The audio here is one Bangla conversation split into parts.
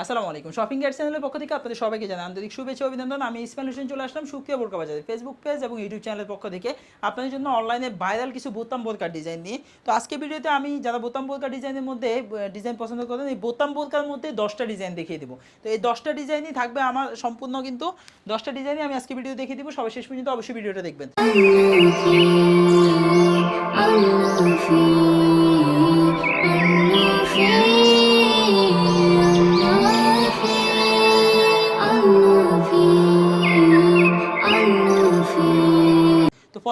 আসসালামু আলাইকুম। শপিং গাইড চ্যানেলের পক্ষ থেকে আপনাদের সবাইকে জানাই আন্তরিক শুভেচ্ছা অভিনন্দন। আমি ইসমাইল হোসেন চলে আসলাম সুপ্রিয়া বোরকা বাজারে। ফেসবুক পেজ এবং ইউটিউব চ্যানেলের পক্ষ থেকে আপনাদের জন্য অনলাইনে ভাইরাল কিছু বোতাম বোরকার ডিজাইন নিয়ে। তো আজকে ভিডিওতে আমি যারা বোতাম বোরকা ডিজাইনের মধ্যে ডিজাইন পছন্দ করেন, এই বোতাম বোরকার মধ্যে দশটা ডিজাইন দেখিয়ে দেবো। তো এই দশটা ডিজাইনই থাকবে আমার সম্পূর্ণ কিন্তু দশটা ডিজাইনই আমি আজকে ভিডিও দেখিয়ে দেবো। সবাই শেষ পর্যন্ত অবশ্যই ভিডিওটা দেখবেন।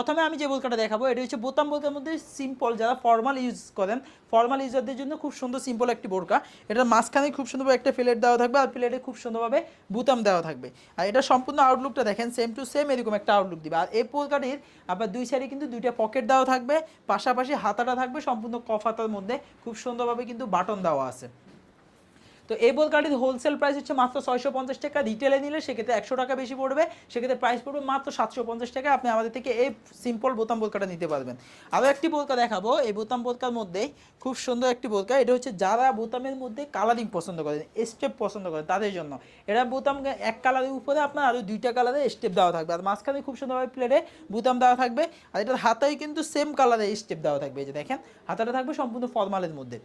প্রথমে আমি যে বোলকাটা দেখাবো, এটা হচ্ছে বোতাম বোলকার মধ্যে সিম্পল যারা ফর্মাল ইউজ করেন ফর্মাল ইউজারদের জন্য খুব সুন্দর সিম্পল একটি বোরকা। এটার মাঝখানে খুব সুন্দরভাবে একটা প্লেট দেওয়া থাকবে আর প্লেটে খুব সুন্দরভাবে বুতাম দেওয়া থাকবে। আর এটা সম্পূর্ণ আউটলুকটা দেখেন সেম টু সেম এরকম একটা আউটলুক দিবে। আর এই বোরকাটির আপনার দুই সাইডে কিন্তু দুইটা পকেট দেওয়া থাকবে, পাশাপাশি হাতাটা থাকবে সম্পূর্ণ কফ হাতার মধ্যে, খুব সুন্দরভাবে কিন্তু বাটন দেওয়া আছে। তো এই বোল কার্ডের হোলসেল প্রাইস হচ্ছে মাত্র ছয়শো পঞ্চাশ টাকা। রিটেলে নিলে সেক্ষেত্রে একশো টাকা বেশি পড়বে, সেক্ষেত্রে প্রাইস পড়বে মাত্র সাতশো পঞ্চাশ টাকা। আপনি আমাদের থেকে এই সিম্পল বোতাম বোলকাটা নিতে পারবেন। আরও একটি বোলকা দেখাবো। এই বোতাম বোলকার মধ্যে খুব সুন্দর একটি বোলকা এটা হচ্ছে যারা বোতামের মধ্যে কালারিং পছন্দ করেন স্টেপ পছন্দ করেন, তাদের জন্য। এটা বোতাম এক কালারের উপরে আপনার আরও দুইটা কালারে স্টেপ দেওয়া থাকবে। আর মাঝখানে খুব সুন্দরভাবে প্লেটে বোতাম দেওয়া থাকবে। আর এটার হাতায় কিন্তু সেম কালারে স্টেপ দেওয়া থাকবে। এই যে দেখেন, হাতাটা থাকবে সম্পূর্ণ ফর্মালের মধ্যে।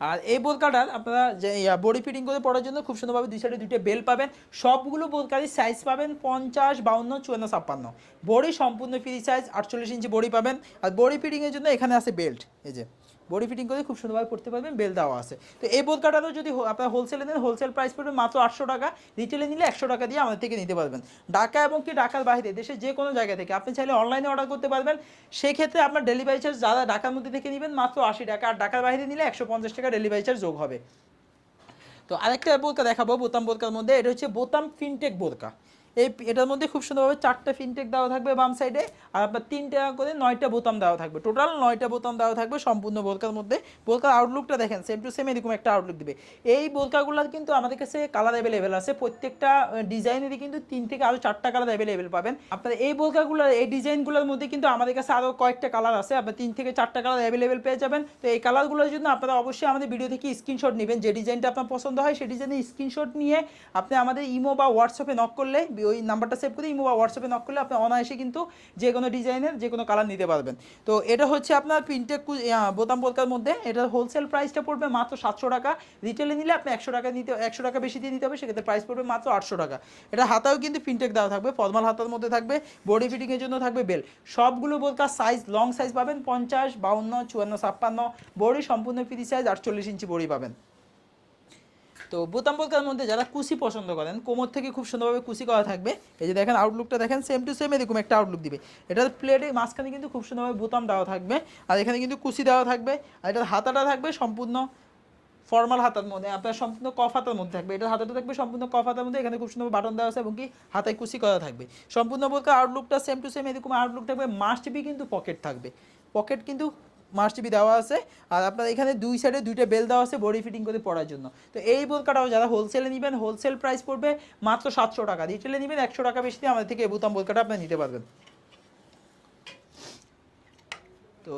আর এই বোরকাটার আপনারা যে বডি ফিটিং করে পড়ার জন্য খুব সুন্দরভাবে দুই সাইডে দুইটা বেল পাবেন। সবগুলো বোরকারই সাইজ পাবেন পঞ্চাশ, বাউন্ন, চুয়ান্ন, ছাপ্পান্ন। বডি সম্পূর্ণ ফ্রি সাইজ আটচল্লিশ ইঞ্চি বডি পাবেন। আর বডি ফিটিংয়ের জন্য এখানে আছে বেল্ট এই যে। বডি ফিটিং করে খুব সুন্দরভাবে পড়তে পারবেন, বেল দেওয়া আছে। তো এই বোরকাটারও যদি আপনার হোলসেলে নেন হোলসেল প্রাইস পড়বে মাত্র আটশো টাকা। রিটেলে নিলে একশো টাকা দিয়ে আমাদের থেকে নিতে পারবেন। ঢাকা এবং কি ঢাকার বাইরে, দেশের যে কোনো জায়গা থেকে আপনি চাইলে অনলাইনে অর্ডার করতে পারবেন। সেক্ষেত্রে আপনার ডেলিভারি চার্জ যারা ঢাকার মধ্যে থেকে নেবেন, মাত্র আশি টাকা। আর ঢাকার বাইরে নিলে একশো পঞ্চাশ টাকা ডেলিভারি চার্জ যোগ হবে। তো আরেকটা বোরকা দেখাবো, বোতাম বোরকার মধ্যে। এটা হচ্ছে বোতাম ফিনটেক বোরকা এই এটার মধ্যে খুব সুন্দরভাবে চারটা ফিনটেক দেওয়া থাকবে বাম সাইডে আর আপনার তিনটা করে নয়টা বোতাম দেওয়া থাকবে। টোটাল নয়টা বোতাম দেওয়া থাকবে সম্পূর্ণ বোরকার মধ্যে। বোরকার আউটলুকটা দেখেন সেম টু সেম এরকম একটা আউটলুক দিবে। এই বোরকাগুলো কিন্তু আমাদের কাছে কালার অ্যাভেলেবেল আছে। প্রত্যেকটা ডিজাইনেরই কিন্তু তিন থেকে আরও চারটা কালার অ্যাভেলেবেল পাবেন। আপনার এই বোরকাগুলো এই ডিজাইনগুলোর মধ্যে কিন্তু আমাদের কাছে আরও কয়েকটা কালার আছে। আপনার তিন থেকে চারটা কালার অ্যাভেলেবেল পেয়ে যাবেন। তো এই কালারগুলোর জন্য আপনারা অবশ্যই আমাদের ভিডিও থেকে স্ক্রিনশট নেবেন। যে ডিজাইনটা আপনার পছন্দ হয় সেই ডিজাইনের স্ক্রিনশট নিয়ে আপনি আমাদের ইমো বা হোয়াটসঅ্যাপে নক করলে ওই নাম্বারটা সেভ করে ইমো বা হোয়াটসঅ্যাপে নক করলে আপনি অনায়াসে কিন্তু যে কোনো ডিজাইনের যে কোনো কালার নিতে পারবেন। তো এটা হচ্ছে আপনার প্রিন্টেক বোতাম বোরকার মধ্যে। এটার হোলসেল প্রাইসটা পড়বে মাত্র সাতশো টাকা। রিটেলে নিলে আপনি একশো টাকা নিতে একশো টাকা বেশি দিয়ে নিতে হবে, সেক্ষেত্রে প্রাইস পড়বে মাত্র আটশো টাকা। এটা হাতাও কিন্তু প্রিন্টেক দেওয়া থাকবে ফর্মাল হাতার মধ্যে থাকবে বডি ফিটিংয়ের জন্য থাকবে বেল সবগুলো বোরকার সাইজ লং সাইজ পাবেন, পঞ্চাশ, বাউন্ন, চুয়ান্ন, ছাপ্পান্ন। বডি সম্পূর্ণ ফ্রি সাইজ আটচল্লিশ ইঞ্চি বডি পাবেন। তো বোতাম বোরকার মধ্যে যারা কুচি পছন্দ করেন, কোমর থেকে খুব সুন্দরভাবে কুচি করা থাকবে। এই যে দেখেন আউটলুকটা দেখেন সেম টু সেম এরকম একটা আউটলুক দিবে। এটার প্লেটে মাঝখানে কিন্তু খুব সুন্দরভাবে বোতাম দেওয়া থাকবে, আর এখানে কিন্তু কুচি দেওয়া থাকবে, আর এটার হাতাটা থাকবে সম্পূর্ণ ফর্মাল হাতার মধ্যে, আপনার সম্পূর্ণ কফ হাতার মধ্যে থাকবে। এটার হাতাটা থাকবে সম্পূর্ণ কফ হাতার মধ্যে, এখানে খুব সুন্দর বাটন দেওয়া আছে, এবং কি হাতায় কুচি করা থাকবে। সম্পূর্ণ বোরকা আউটলুকটা সেম টু সেম এরকম আউটলুক থাকবে মাস্ট বি কিন্তু পকেট থাকবে। পকেট কিন্তু মাস্ট বি দেওয়া আছে। আর আপনার এখানে দুই সাইডে দুইটা বেল দেওয়া আছে বডি ফিটিং করে পড়ার জন্য। তো এই বোরকাটাও যারা হোলসেলে নেবেন হোলসেল প্রাইস পড়বে মাত্র সাতশো টাকা। রিটেলে নেবেন একশো টাকা বেশি দিয়ে আমাদের থেকে বোতাম বোরকাটা আপনি নিতে পারবেন। তো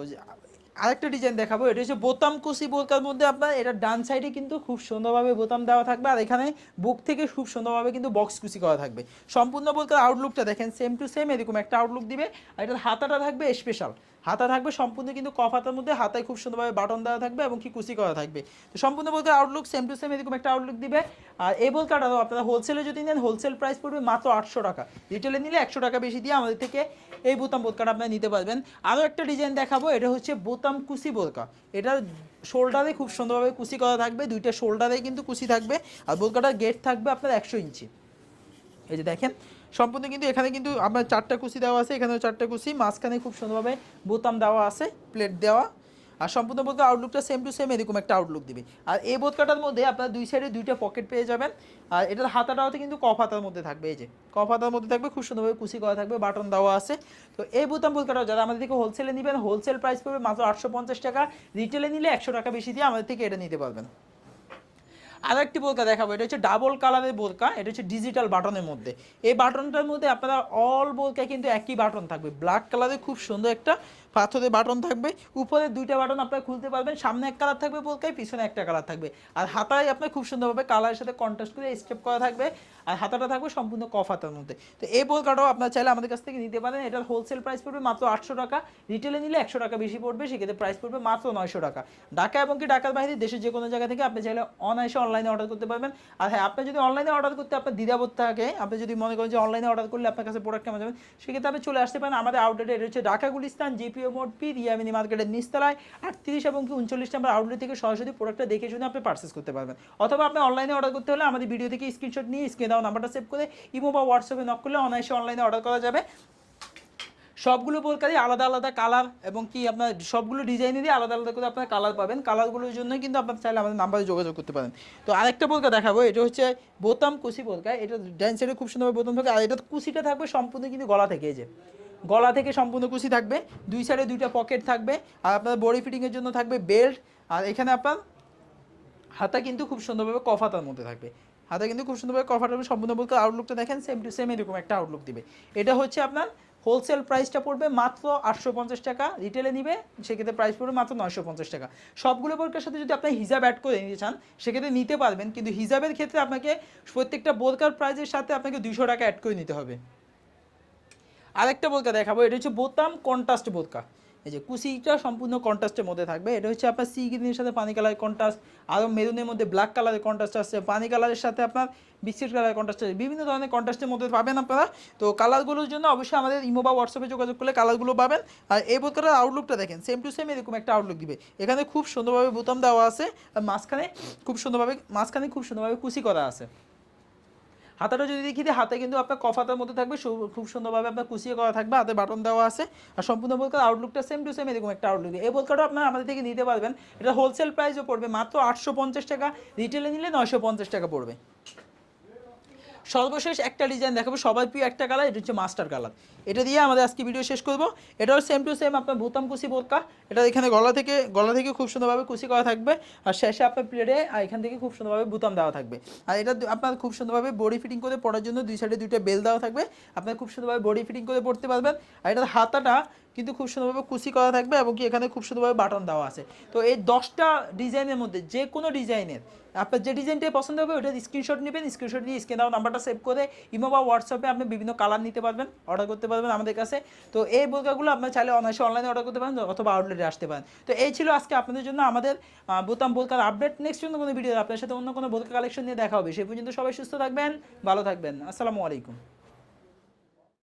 আরেকটা ডিজাইন দেখাবো, এটা হচ্ছে বোতাম কুচি বোরকার মধ্যে আপনার, এটা ডান সাইডে কিন্তু খুব সুন্দরভাবে বোতাম দেওয়া থাকবে আর এখানে বুক থেকে খুব সুন্দরভাবে কিন্তু বক্স কুচি করা থাকবে। সম্পূর্ণ বোরকার আউটলুকটা দেখেন সেম টু সেম এরকম একটা আউটলুক দিবে। আর এটার হাতাটা থাকবে স্পেশাল হাতা থাকবে, সম্পূর্ণ কিন্তু কফ হাতার মধ্যে, হাতায় খুব সুন্দরভাবে বাটন দেওয়া থাকবে এবং কি কুচি করা থাকবে। তো সম্পূর্ণ বোরকার আউটলুক সেম টু সেম এরকম একটা আউটলুক দিবে। আর এই বোরকাটাও আপনারা হোলসেলে যদি নেন হোলসেল প্রাইস পড়বে মাত্র আটশো টাকা। রিটেলে নিলে একশো টাকা বেশি দিয়ে আমাদের থেকে এই বোতাম বোরকাটা আপনারা নিতে পারবেন। আরও একটা ডিজাইন দেখাবো, এটা হচ্ছে বোতাম কুচি বোরকা এটা শোল্ডারে খুব সুন্দরভাবে কুচি করা থাকবে, দুইটা শোল্ডারে কিন্তু কুচি থাকবে। আর বোরকাটার গেট থাকবে আপনার একশো ইঞ্চি। এই যে দেখেন সম্পূর্ণ কিন্তু এখানে কিন্তু আপনার চারটা কুচি দেওয়া আছে, এখানেও চারটা কুচি মাঝখানে খুব সুন্দরভাবে বোতাম দেওয়া আছে প্লেট দেওয়া। আর সম্পূর্ণ বোধকা আউটলুকটা সেম টু সেম এরকম একটা আউটলুক দিবে। আর এই বোধকাটার মধ্যে আপনার দুই সাইডে দুইটা পকেট পেয়ে যাবেন। আর এটার হাতাটাওতে কিন্তু কফ হাতার মধ্যে থাকবে, এই যে। কফ হাতার মধ্যে থাকবে, খুব সুন্দরভাবে কুচি করা থাকবে বাটন দেওয়া আছে। তো এই বোতাম বোধকাটাও যারা আমাদের থেকে হোলসেলে নেবেন হোলসেল প্রাইস পড়বে মাত্র আটশো পঞ্চাশ টাকা। রিটেলে নিলে একশো টাকা বেশি দিয়ে আমাদের থেকে এটা নিতে পারবেন। আর একটি বোরকা দেখাবো, এটা হচ্ছে ডাবল কালারের বোরকা, এটা হচ্ছে ডিজিটাল বাটনের মধ্যে। এই বাটনটার মধ্যে আপনারা অল বোরকা কিন্তু একই বাটন থাকবে। ব্ল্যাক কালারের খুব সুন্দর একটা পাথরের বাটন থাকবে, উপরে দুইটা বাটন আপনারা খুলতে পারবেন, সামনে এক কালার থাকবে বোরকায় পিছনে একটা কালার থাকবে। আর হাতায় আপনার খুব সুন্দরভাবে কালারের সাথে কন্ট্রাস্ট করে স্টেপ করা থাকবে, আর হাতাটা থাকবে সম্পূর্ণ কফ হাতার মধ্যে। তো এই বোরকাটাও আপনারা চাইলে আমাদের কাছ থেকে নিতে পারেন, এটার হোলসেল প্রাইস পড়বে মাত্র আটশো টাকা। রিটেলে নিলে একশো টাকা বেশি পড়বে, সেক্ষেত্রে প্রাইস পড়বে মাত্র নয়শো টাকা। ঢাকা এবং কি ঢাকার বাইরে, দেশের যে কোনো জায়গা থেকে আপনি চাইলে অনায়াসে অনলাইনে অর্ডার করতে পারবেন। আর হ্যাঁ আপনি যদি অনলাইনে অর্ডার করতে আপনার দ্বিধাবোধ থাকে, আপনি যদি মনে করেন যে অনলাইনে অর্ডার করলে আপনার কাছে প্রোডাক্ট কেমন যাবেন সেক্ষেত্রে আপনি চলে আসতে পারেন। আমাদের আউটলেটে এটা হচ্ছে ঢাকা গুলিস্তান জিপিও মোড পি রিয়ামিনি মার্কেটের নিচতলায় আটত্রিশ এবং কি উনচল্লিশ নাম্বার আউটলেট থেকে সরাসরি প্রোডাক্টটা দেখে শুনে আপনি পার্চেস করতে পারবেন। অথবা আপনি অনলাইনে অর্ডার করতে হলে আমাদের ভিডিও থেকে স্ক্রিনশট নিয়ে স্ক্রিনে দেওয়া নাম্বারটা সেভ করে ইমো বা হোয়াটসঅ্যাপে নক করলে অনায়াসে অনলাইনে অর্ডার করা যাবে। সবগুলো প্রকারই আলাদা আলাদা কালার এবং কি আপনার সবগুলো ডিজাইনেরই আলাদা আলাদা করে আপনার কালার পাবেন। কালারগুলোর জন্য কিন্তু আপনার চাইলে আমাদের নাম্বারে যোগাযোগ করতে পারেন। তো আরেকটা বোরকা দেখাবো, এটা হচ্ছে বোতাম কুচি বোরকা। এটা ডান সাইডে খুব সুন্দরভাবে বোতাম থাকে আর এটা কুচিটা থাকবে সম্পূর্ণ কিন্তু গলা থেকে যে। গলা থেকে সম্পূর্ণ কুচি থাকবে, দুই সাইডে দুইটা পকেট থাকবে, আর আপনার বডি ফিটিংয়ের জন্য থাকবে বেল্ট আর এখানে আপনার হাতা কিন্তু খুব সুন্দরভাবে কফাতার মধ্যে থাকবে। হাতা কিন্তু খুব সুন্দরভাবে কফাটার সম্পূর্ণ বলতে আউটলুকটা দেখেন সেম টু সেম এরকম একটা আউটলুক দিবে। এটা হচ্ছে আপনার হোলসেল প্রাইসটা পড়বে মাত্র আটশো পঞ্চাশ টাকা রিটেলে নিবে, সেক্ষেত্রে প্রাইস পড়বে মাত্র নয়শো পঞ্চাশ টাকা। সবগুলো বোরকার সাথে যদি আপনি হিজাব অ্যাড করে নিতে চান, সেক্ষেত্রে নিতে পারবেন, কিন্তু হিজাবের ক্ষেত্রে আপনাকে প্রত্যেকটা বোরকার প্রাইসের সাথে আপনাকে দুশো টাকা অ্যাড করে নিতে হবে। আরেকটা বোরকা দেখাবো, এটা হচ্ছে বোতাম কন্ট্রাস্ট বোরকা এই যে কুচিটা সম্পূর্ণ কন্ট্রাস্টের মধ্যে থাকবে, এটা হচ্ছে আপনার সি গ্রিনের সাথে পানি কালারের কন্ট্রাস্ট আরও মেরুনের মধ্যে ব্ল্যাক কালারের কন্ট্রাস্ট আসছে, পানি কালারের সাথে আপনার বিস্কিট কালারের কন্ট্রাস্ট আছে বিভিন্ন ধরনের কন্ট্রাস্টের মধ্যে পাবেন আপনারা। তো কালারগুলোর জন্য অবশ্যই আমাদের ইমো বা হোয়াটসঅ্যাপে যোগাযোগ করলে কালারগুলো পাবেন। আর এই বোতলের আউটলুকটা দেখেন সেম টু সেম এরকম একটা আউটলুক দিবে। এখানে খুব সুন্দরভাবে বোতাম দেওয়া আছে, আর মাঝখানে খুব সুন্দরভাবে, মাঝখানে খুব সুন্দরভাবে কুচি করা আছে। হাতাটা যদি দেখি দিই হাতে কিন্তু আপনার কফাতার মধ্যে থাকবে খুব সুন্দরভাবে আপনার কুচিয়ে করা থাকবে, হাতে বাটন দেওয়া আছে। আর সম্পূর্ণ বোলকার আউটলুকটা সেম টু সেম এরকম একটা আউটলুক এই বোলকাটা আপনার আমাদের থেকে নিতে পারবেন। এটা হোলসেল প্রাইসও পড়বে মাত্র আটশো পঞ্চাশ টাকা রিটেলে নিলে নয়শো পঞ্চাশ টাকা পড়বে। সর্বশেষ একটা ডিজাইন দেখাবো। সবাই প্রিয় একটা কালার এটা হচ্ছে মাস্টার কালার এটা দিয়ে আমাদের আজকে ভিডিও শেষ করব। এটাও সেম টু সেম আপনার বোতাম কুচি বোরকা। এটা এখানে গলা থেকে গলা থেকে খুব সুন্দরভাবে কুচি করা থাকবে। আর শেষে আপনার প্লেটে আর এখান থেকে খুব সুন্দরভাবে বোতাম দেওয়া থাকবে। আর এটা আপনার খুব সুন্দরভাবে বডি ফিটিং করে পড়ার জন্য দুই সাইডে দুইটা বেল দেওয়া থাকবে। আপনার খুব সুন্দরভাবে বডি ফিটিং করে পড়তে পারবেন। আর এটার হাতাটা কিন্তু খুব সুন্দরভাবে কুচি করা থাকবে এবং কি এখানে খুব সুন্দরভাবে বাটন দেওয়া আছে। তো এই দশটা ডিজাইনের মধ্যে যে কোনো ডিজাইনের, আপনার যে ডিজাইনটাই পছন্দ হবে ওটার স্ক্রিনশট নেবেন স্ক্রিনশট নিয়ে স্ক্রিন দেওয়া নাম্বারটা সেভ করে ইমো বা হোয়াটসঅ্যাপে আপনি বিভিন্ন কালার নিতে পারবেন অর্ডার করতে পারবেন আমাদের কাছে। তো এই বোরকাগুলো আপনার চাইলে অনায়াসে অনলাইনে অর্ডার করতে পারেন অথবা আউটলেটে আসতে পারেন। তো এই ছিল আজকে আপনাদের জন্য আমাদের বোতাম বোরকার আপডেট নেক্সট অন্য কোনো ভিডিও আপনার সাথে অন্য কোনো বোরকা কালেকশন নিয়ে দেখা হবে। সেই পর্যন্ত সবাই সুস্থ থাকবেন, ভালো থাকবেন। আসসালামু আলাইকুম।